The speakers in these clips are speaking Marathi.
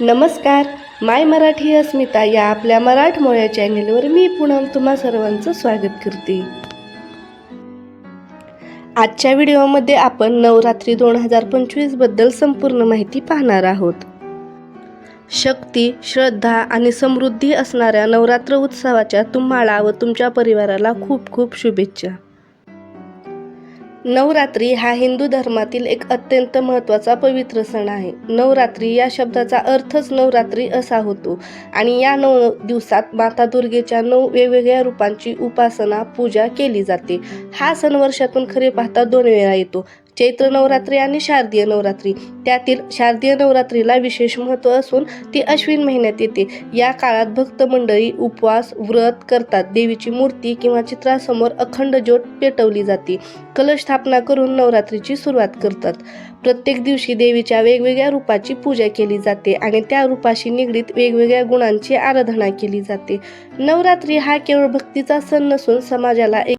नमस्कार. माय मराठी अस्मिता या आपल्या मराठमोळ्या चॅनेलवर मी पुन्हा तुम्हा सर्वांचं स्वागत करते. आजच्या व्हिडिओमध्ये आपण नवरात्री दोन हजार पंचवीसबद्दल संपूर्ण माहिती पाहणार आहोत. शक्ती श्रद्धा आणि समृद्धी असणाऱ्या नवरात्र उत्सवाच्या तुम्हाला व तुमच्या परिवाराला खूप खूप शुभेच्छा. नवरात्री हा हिंदू धर्मातील एक अत्यंत महत्त्वाचा पवित्र सण आहे. नवरात्री या शब्दाचा अर्थच नवरात्री असा होतो आणि या नऊ दिवसात माता दुर्गेच्या नऊ वेगवेगळ्या रूपांची उपासना पूजा केली जाते. हा सण वर्षातून खरे पाहता दोन वेळा येतो. चैत्र नवरात्री आणि शारदीय नवरात्री. त्यातील शारदीय नवरात्रीला विशेष महत्त्व असून ती अश्विन महिन्यात येते. या काळात भक्त मंडळी उपवास व्रत करतात. देवीची मूर्ती किंवा चित्रासमोर अखंड ज्योत पेटवली जाते. कलश स्थापना करून नवरात्रीची सुरुवात करतात. प्रत्येक दिवशी देवीच्या वेगवेगळ्या रूपाची पूजा केली जाते आणि त्या रूपाशी निगडीत वेगवेगळ्या गुणांची आराधना केली जाते. नवरात्री हा केवळ भक्तीचा सण नसून समाजाला एक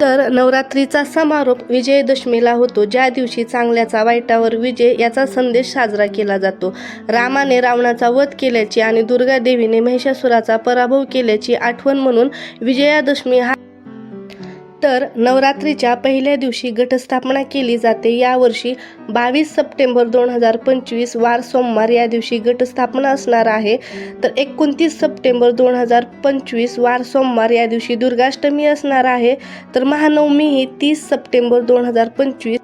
तर नवरात्रीचा समारोप विजयदशमीला होतो. ज्या दिवशी चांगल्याचा वाईटावर विजय याचा संदेश साजरा केला जातो. रामाने रावणाचा वध केल्याची आणि दुर्गा देवीने महिषासुराचा पराभव केल्याची आठवण म्हणून विजयादशमी हा तर नवरात्रीच्या पहिल्या दिवशी घटस्थापना केली जाते. यावर्षी बावीस सप्टेंबर दोन हजार पंचवीस वार सोमवार या दिवशी घटस्थापना असणार आहे. तर एकोणतीस सप्टेंबर दोन हजार पंचवीस वार सोमवार या दिवशी दुर्गाष्टमी असणार आहे. तर महानवमी ही तीस सप्टेंबर दोन हजार पंचवीस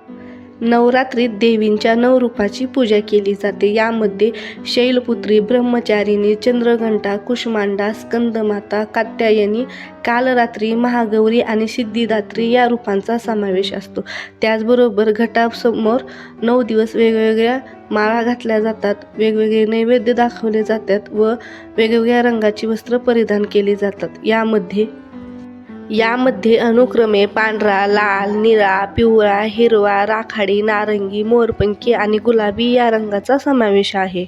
नवरात्रीत देवींच्या नवरूपाची पूजा केली जाते. यामध्ये शैलपुत्री ब्रह्मचारिणी चंद्रघंटा कुष्मांडा स्कंदमाता कात्यायनी कालरात्री महागौरी आणि सिद्धिदात्री या रूपांचा समावेश असतो. त्याचबरोबर घटासमोर नऊ दिवस वेगवेगळ्या माळा घातल्या जातात वेगवेगळे नैवेद्य दाखवले जातात व वेगवेगळ्या रंगाची वस्त्र परिधान केली जातात. यामध्ये यामध्ये अनुक्रमे पांढरा लाल निळा पिवळा हिरवा राखाडी नारंगी मोरपंखी आणि गुलाबी या रंगाचा समावेश आहे.